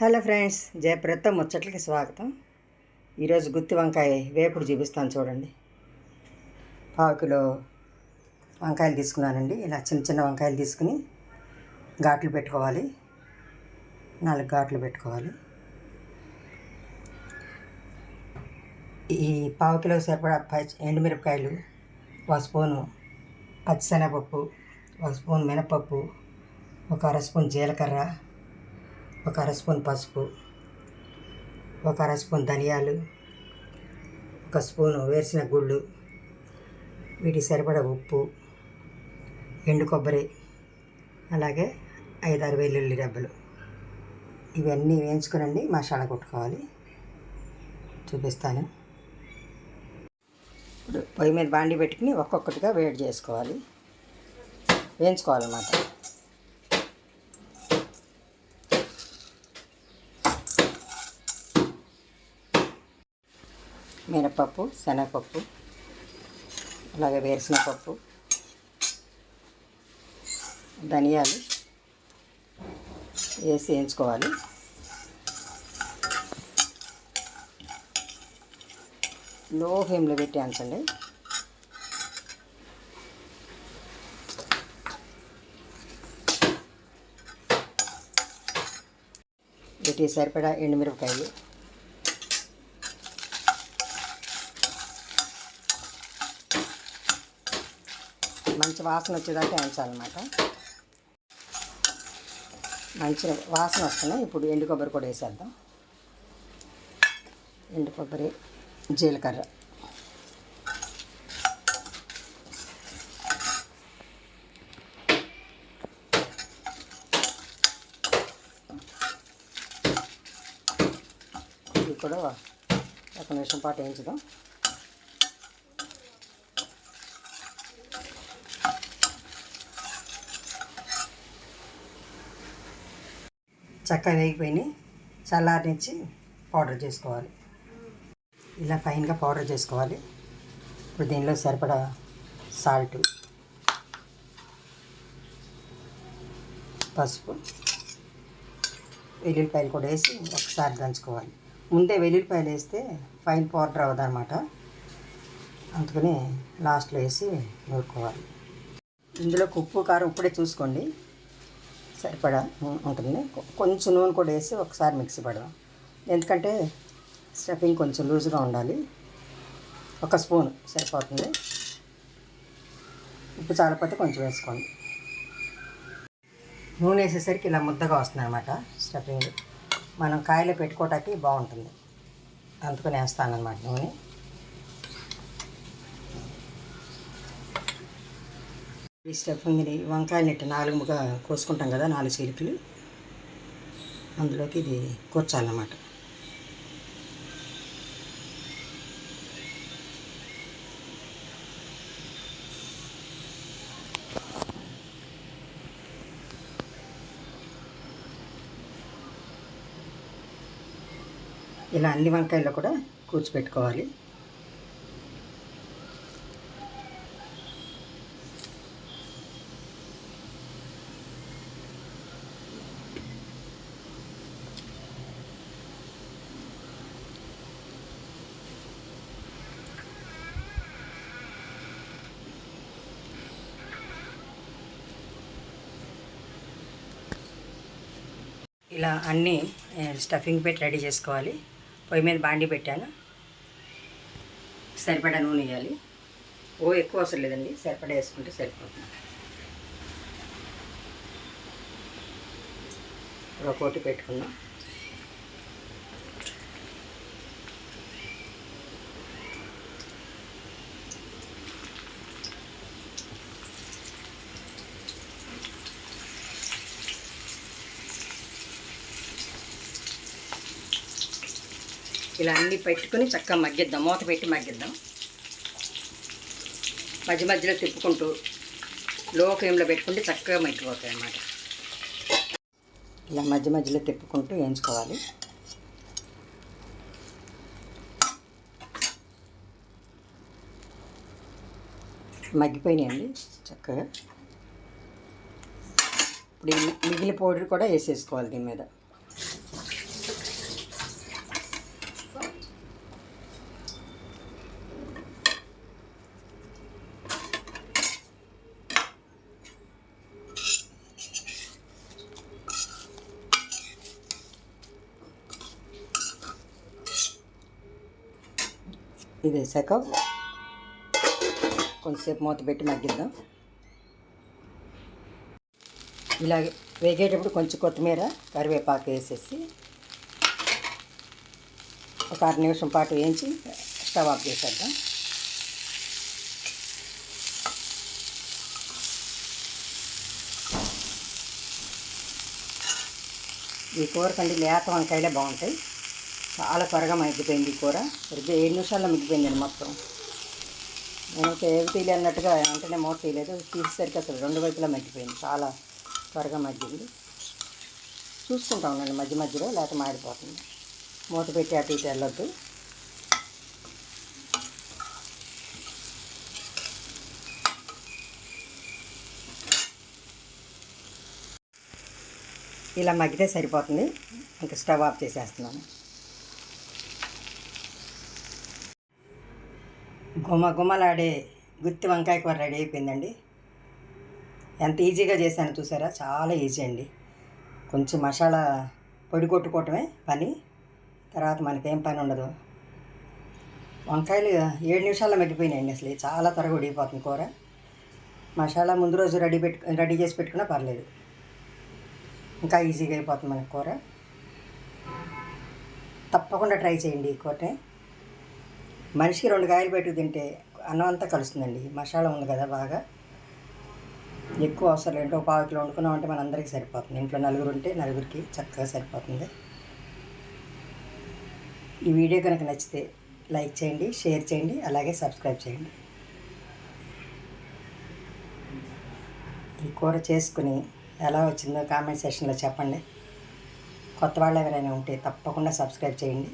Hello friends జయప్రత ముచ్చట్లకి స్వాగతం. ఈరోజు గుత్తి వంకాయ వేపుడు చూపిస్తాను చూడండి. పావు కిలో వంకాయలు తీసుకున్నానండి. ఇలా చిన్న చిన్న వంకాయలు తీసుకుని ఘాట్లు పెట్టుకోవాలి. నాలుగు ఘాట్లు పెట్టుకోవాలి. ఈ పావు కిలో సరిపడా పచ్చి ఎండుమిరపకాయలు ఒక స్పూను పచ్చిశనగపప్పు ఒక స్పూన్ మినపప్పు ఒక అర స్పూన్ జీలకర్ర ఒక అర స్పూన్ పసుపు ఒక అర స్పూన్ ధనియాలు ఒక స్పూను వేసిన గుళ్ళు వీటికి సరిపడా ఉప్పు ఎండు కొబ్బరి అలాగే ఐదారు వెల్లుల్లి రెబ్బలు. ఇవన్నీ వేయించుకునండి మసాలా కొట్టుకోవాలి. చూపిస్తాను. ఇప్పుడు పొయ్యి మీద బాండి పెట్టుకుని ఒక్కొక్కటిగా వేడి చేసుకోవాలి. వేయించుకోవాలన్నమాట. మినపప్పు శనగపప్పు అలాగే వేరుశనగపప్పు ధనియాలు వేసి వేయించుకోవాలి. లో ఫ్లేమ్లో పెట్టి అంచండి. వీటికి సరిపడా ఎండుమిరపకాయలు. మంచి వాసన వచ్చేదాకా వేయించాలన్నమాట. మంచి వాసన వస్తున్నాయి. ఇప్పుడు ఎండు కొబ్బరి కూడా వేసేద్దాం. ఎండు కొబ్బరి జీలకర్ర. ఇది కూడా ఒక నిమిషం పాటు వేయించుదాం. చక్కగా వేగిపోయినాయి. చల్లారనిచ్చి పౌడర్ చేసుకోవాలి. ఇలా ఫైన్గా పౌడర్ చేసుకోవాలి. ఇప్పుడు దీనిలో సరిపడా సాల్ట్ పసుపు వెల్లుల్లిపాయలు కూడా వేసి ఒకసారి దంచుకోవాలి. ముందే వెల్లుల్లిపాయలు వేస్తే ఫైన్ పౌడర్ అవ్వదన్నమాట. అందుకని లాస్ట్లో వేసి నూరుకోవాలి. ఇందులో ఉప్పు కారం ఇప్పుడే చూసుకోండి. సరిపడా ఉంటుంది కొంచెం నూనె కూడా వేసి ఒకసారి మిక్సీ పడదాం. ఎందుకంటే స్టఫింగ్ కొంచెం లూజ్గా ఉండాలి. ఒక స్పూన్ సరిపోతుంది. ఉప్పు చాలపోతే కొంచెం వేసుకోండి. నూనె వేసేసరికి ఇలా ముద్దగా వస్తుంది అనమాట స్టఫింగ్. మనం కాయలో పెట్టుకోవటానికి బాగుంటుంది. అందుకని అనమాట నూనె. ఈ స్టఫింగ్ని వంకాయలు ఇట్ట నాలుగుగా కోసుకుంటాం కదా నాలుగు చీలికలు అందులోకి ఇది కూర్చాలన్నమాట. ఇలా అన్ని వంకాయల్లో కూడా కూర్చిపెట్టుకోవాలి. ఇలా అన్నీ స్టఫింగ్ పెట్టి రెడీ చేసుకోవాలి. పొయ్యి మీద బాండి పెట్టాను. సరిపడా నూనె వేయాలి. ఓ ఎక్కువ అవసరం లేదండి. సరిపడా వేసుకుంటే సరిపోతుంది. ఒక్కోటి పెట్టుకుందాం ఇలా అన్నీ పెట్టుకుని చక్కగా మగ్గిద్దాం. మూత పెట్టి మగ్గిద్దాం. మధ్య మధ్యలో తిప్పుకుంటూ లో ఫ్లేమ్లో పెట్టుకుంటే చక్కగా మగ్గిపోతాయి అన్నమాట. ఇలా మధ్య మధ్యలో తిప్పుకుంటూ వేయించుకోవాలి. మగ్గిపోయినాయండి చక్కగా. ఇప్పుడు మిగిలిన పౌడర్ కూడా వేసేసుకోవాలి దీని మీద. ఇది వేసాక కొంచెంసేపు మూత పెట్టి మగ్గిద్దాం. ఇలా వేగేటప్పుడు కొంచెం కొత్తిమీర కరివేపాకు వేసేసి ఒక అర నిమిషం పాటు వేయించి స్టవ్ ఆఫ్ చేసేద్దాం. ఈ కూర కండి లేత వంకాయలే బాగుంటాయి. చాలా త్వరగా మగ్గిపోయింది కూర. సరిగ్గా ఏడు నిమిషాల్లో మగ్గిపోయిందండి మొత్తం. నేను ఏవి తీయలే అన్నట్టుగా వెంటనే మూత తీయలేదు. తీసేసరికి అసలు రెండు వైపులా మగ్గిపోయింది. చాలా త్వరగా మగ్గింది. చూసుకుంటా ఉండండి మధ్య మధ్యలో లేకపోతే మాడిపోతుంది. మూత పెట్టి అటు ఇటు వెళ్ళొద్దు. ఇలా మగ్గితే సరిపోతుంది. ఇంకా స్టవ్ ఆఫ్ చేసేస్తున్నాను. గుమ గుమలాడే గుత్తి వంకాయ కూర రెడీ అయిపోయిందండి. ఎంత ఈజీగా చేశాను చూసారా? చాలా ఈజీ అండి. కొంచెం మసాలా పొడి కొట్టుకోవటమే పని. తర్వాత మనకేం పని ఉండదు. వంకాయలు ఏడు నిమిషాల్లో మెగ్గిపోయినాయండి అసలు. చాలా త్వరగా ఉడిగిపోతుంది కూర. మసాలా ముందు రోజు రెడీ పెట్టు రెడీ చేసి పెట్టుకున్నా పర్లేదు. ఇంకా ఈజీగా అయిపోతుంది మనకు కూర. తప్పకుండా ట్రై చేయండి ఈ కూర మనిషికి రెండు కాయలు పెట్టి తింటే అన్నం అంతా కలుస్తుందండి. మసాలా ఉంది కదా బాగా. ఎక్కువ అవసరం లేదు. ఒక పావు కిలో వండుకున్నాం అంటే మన అందరికీ సరిపోతుంది. ఇంట్లో నలుగురు ఉంటే నలుగురికి చక్కగా సరిపోతుంది. ఈ వీడియో కనుక నచ్చితే లైక్ చేయండి షేర్ చేయండి అలాగే సబ్స్క్రైబ్ చేయండి. ఈ కూర చేసుకుని ఎలా వచ్చిందో కామెంట్ సెక్షన్లో చెప్పండి. కొత్త వాళ్ళు ఎవరైనా ఉంటే తప్పకుండా సబ్స్క్రైబ్ చేయండి.